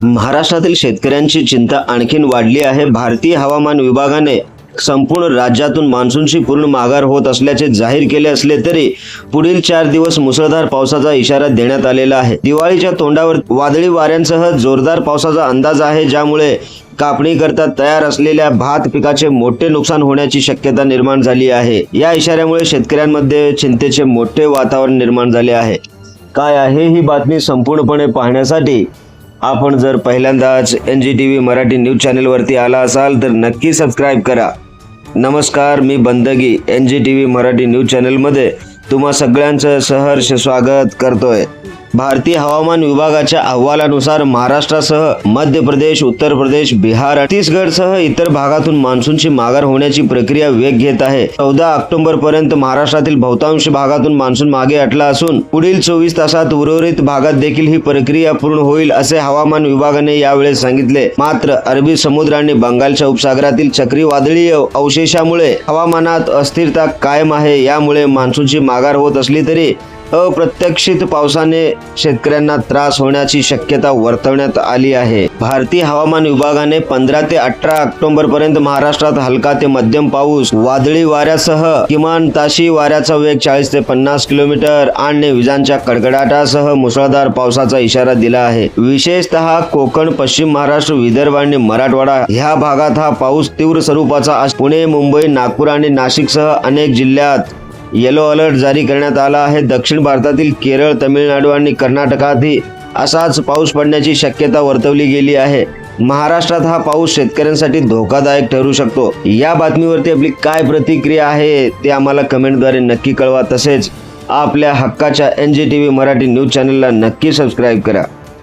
महाराष्ट्रातील शेतकऱ्यांची चिंता आणखीन वाढली आहे. भारतीय हवामान विभागाने संपूर्ण राज्यातून मान्सूनची पूर्ण माघार होत असल्याचे जाहीर केले असले तरी पुढील चार दिवस मुसळधार पावसाचा इशारा देण्यात आलेला आहे. दिवाळीच्या तोंडावर वादळी वाऱ्यांसह जोरदार पावसाचा अंदाज आहे ज्यामुळे कापणी करता तयार असलेल्या भात पिकाचे मोठे नुकसान होण्याची शक्यता निर्माण झाली आहे. या इशाऱ्यामुळे शेतकऱ्यांमध्ये चिंतेचे मोठे वातावरण निर्माण झाले आहे. काय आहे ही बातमी संपूर्णपणे पाहण्यासाठी आपण जर पहिल्यांदाच N G T V Marathi news चॅनलवरती आला असाल तर नक्की सबस्क्राईब करा. नमस्कार मी Bandagi N G T V Marathi news चॅनलमध्ये तुम्हा सगळ्यांचं सहर्ष स्वागत करतोय. भारतीय हवामान विभागाच्या अहवालानुसार महाराष्ट्रासह मध्य प्रदेश उत्तर प्रदेश बिहार छत्तीसगडसह इतर भागातून मान्सूनची माघार होण्याची प्रक्रिया वेग घेत आहे. चौदा ऑक्टोबर पर्यंत महाराष्ट्रातील बहुतांश भागातून मान्सून मागे अटला असून पुढील चोवीस तासात उर्वरित भागात देखील ही प्रक्रिया पूर्ण होईल असे हवामान विभागाने यावेळेस सांगितले. मात्र अरबी समुद्र आणि बंगालच्या उपसागरातील चक्रीवादळीय अवशेषामुळे हवामानात अस्थिरता कायम आहे यामुळे मान्सूनची माघार होत असली तरी अप्रत्यक्षित पावसाने शेतकऱ्यांना त्रास होण्याची शक्यता वर्तवण्यात आली आहे. भारतीय हवामान विभागाने पंधरा ते अठरा ऑक्टोबर पर्यंत महाराष्ट्रात हलका ते मध्यम पाऊस वादळी वाऱ्यासह किमान ताशी वाऱ्याचा वेग चाळीस ते पन्नास किलोमीटर आणि विजांच्या कडकडाटासह मुसळधार पावसाचा इशारा दिला आहे. विशेषतः कोकण पश्चिम महाराष्ट्र विदर्भ आणि मराठवाडा ह्या भागात हा पाऊस तीव्र स्वरूपाचा पुणे मुंबई नागपूर आणि नाशिकसह अनेक जिल्ह्यात येलो अलर्ट जारी करण्यात आला आहे. दक्षिण भारतातील केरळ तमिळनाडू आणि कर्नाटकातही असाच पाऊस पडण्याची शक्यता वर्तवली गेली आहे. महाराष्ट्रात हा पाऊस शेतकऱ्यांसाठी धोकादायक ठरू शकतो. या बातमीवरती आपली काय प्रतिक्रिया आहे ते आम्हाला कमेंटद्वारे नक्की कळवा. तसेच आपल्या हक्काच्या N G T V Marathi news चॅनलला नक्की सबस्क्राईब करा.